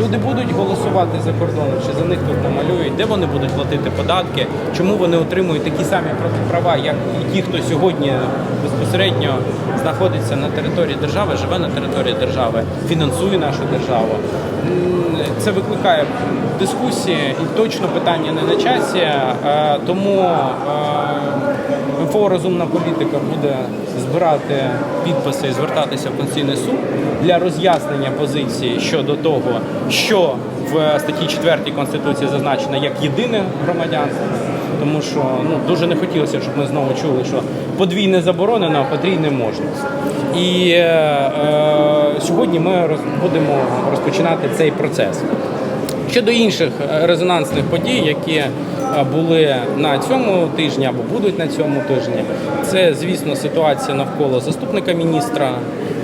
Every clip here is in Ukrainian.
люди будуть голосувати за кордоном, чи за них тут намалюють, де вони будуть платити податки, чому вони отримують такі самі права, як і ті, хто сьогодні безпосередньо знаходиться на території держави, живе на території держави, фінансує нашу державу. Це викликає дискусії і точно питання не на часі, тому МФО Розумна політика буде збирати підписи і звертатися в Конституційний суд для роз'яснення позиції щодо того, що в статті 4 Конституції зазначено як єдине громадянство. Тому що ну дуже не хотілося, щоб ми знову чули, що подвійне заборонено, а потрійне можна. І е, е, сьогодні ми роз, будемо розпочинати цей процес. Щодо інших е, резонансних подій, які е, були на цьому тижні або будуть на цьому тижні, це звісно ситуація навколо заступника міністра,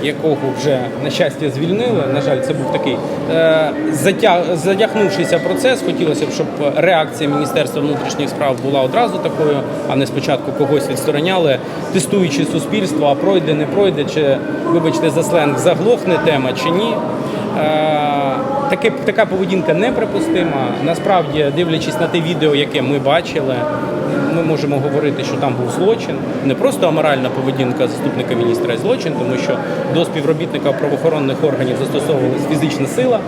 якого вже на щастя звільнили. На жаль, це був такий е, затяг, затягнувшийся процес. Хотілося б, щоб реакція Міністерства внутрішніх справ була одразу такою, а не спочатку когось відстороняли, тестуючи суспільство, а пройде, не пройде, чи вибачте за сленг, заглохне тема чи ні. Таке, така поведінка неприпустима. Насправді, дивлячись на те відео, яке ми бачили, ми можемо говорити, що там був злочин. Не просто аморальна поведінка заступника міністра, а злочин, тому що до співробітника правоохоронних органів застосовувалась фізична сила.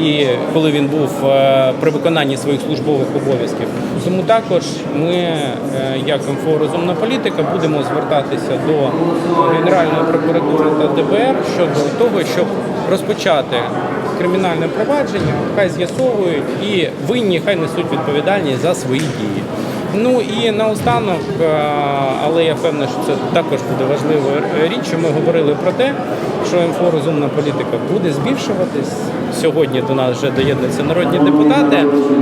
І коли він був е, при виконанні своїх службових обов'язків, тому також ми, е, як МФО Розумна політика, будемо звертатися до Генеральної прокуратури та ДБР щодо того, щоб розпочати кримінальне провадження, хай з'ясовують і винні хай несуть відповідальність за свої дії. Ну і наостанок, е, але я впевнений, що це також буде важливою річ, що ми говорили про те, що МФО розумна політика буде збільшуватись. Сьогодні до нас вже доєднуються народні депутати,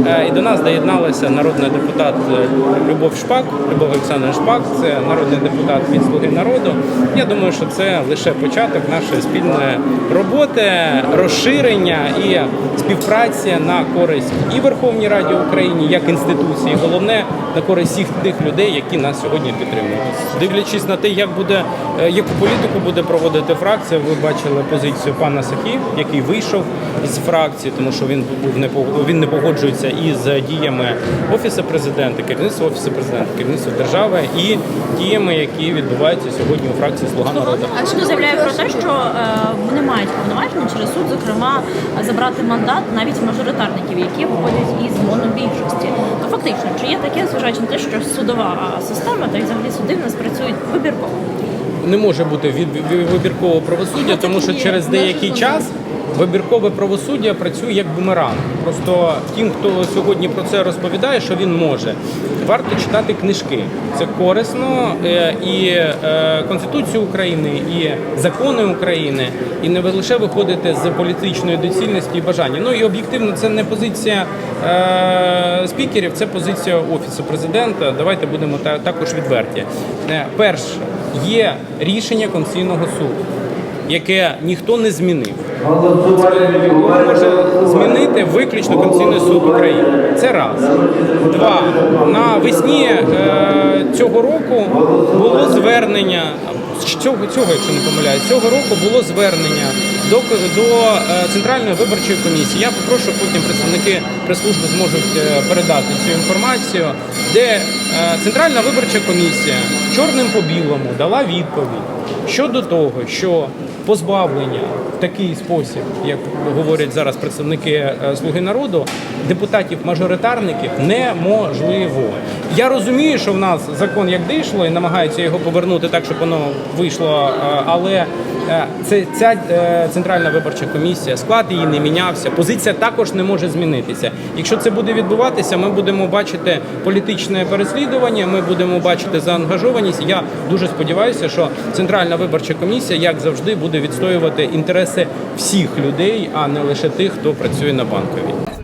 е, і до нас доєдналася народний депутат е, Любов Шпак, Любов Олександровна Шпак, це народний депутат від Слуги народу. Я думаю, що це лише початок нашої спільної роботи, розширення і співпраці на користь і Верховній Раді України як інституції. Головне на користь всіх тих людей, які нас сьогодні підтримують. Дивлячись на те, як буде е, яку політику буде проводити фракція, ви бачили позицію пана Сахі, який вийшов з фракції, тому що він був не він не погоджується із діями офісу президента, керівництва офісу президента, керівництва держави і діями, які відбуваються сьогодні у фракції Слуга народу. А Суд заявляє про те, що е, вони мають повноваження через суд, зокрема, забрати мандат навіть мажоритарників, які виходять із монобільшості. То фактично, чи є таке, зважаючи на те, що судова система та й взагалі суди в нас працюють вибірково? Не може бути від вибіркового правосуддя, тому що через деякий час вибіркове правосуддя працює як бумеранг. Просто тим, хто сьогодні про це розповідає, що він може, варто читати книжки. Це корисно е, і е, Конституцію України, і закони України, і не лише виходити з політичної доцільності і бажання. Ну і об'єктивно, це не позиція е, спікерів, це позиція офісу президента. Давайте будемо та- також відверті. Перше, є рішення Конституційного суду, яке ніхто не змінив. Його може змінити виключно Конституційний суд України. Це раз. Два. Навесні е, цього року було звернення. Цього, цього, якщо не помиляюсь, цього року було звернення до, до е, Центральної виборчої комісії. Я попрошу потім представники прес-служби зможуть е, передати цю інформацію, де е, Центральна виборча комісія чорним по білому дала відповідь щодо того, що позбавлення в такий спосіб, як говорять зараз представники е, Слуги народу, депутатів-мажоритарників неможливо. Я розумію, що в нас закон як дійшло і намагаються його повернути так, щоб воно вийшло, е, але е, це ця центральна виборча комісія, склад її не мінявся. Позиція також не може змінитися. Якщо це буде відбуватися, ми будемо бачити політичне переслідування. Ми будемо бачити заангажованість. Я дуже сподіваюся, що центральна виборча комісія, як завжди, буде відстоювати інтереси всіх людей, а не лише тих, хто працює на банковій.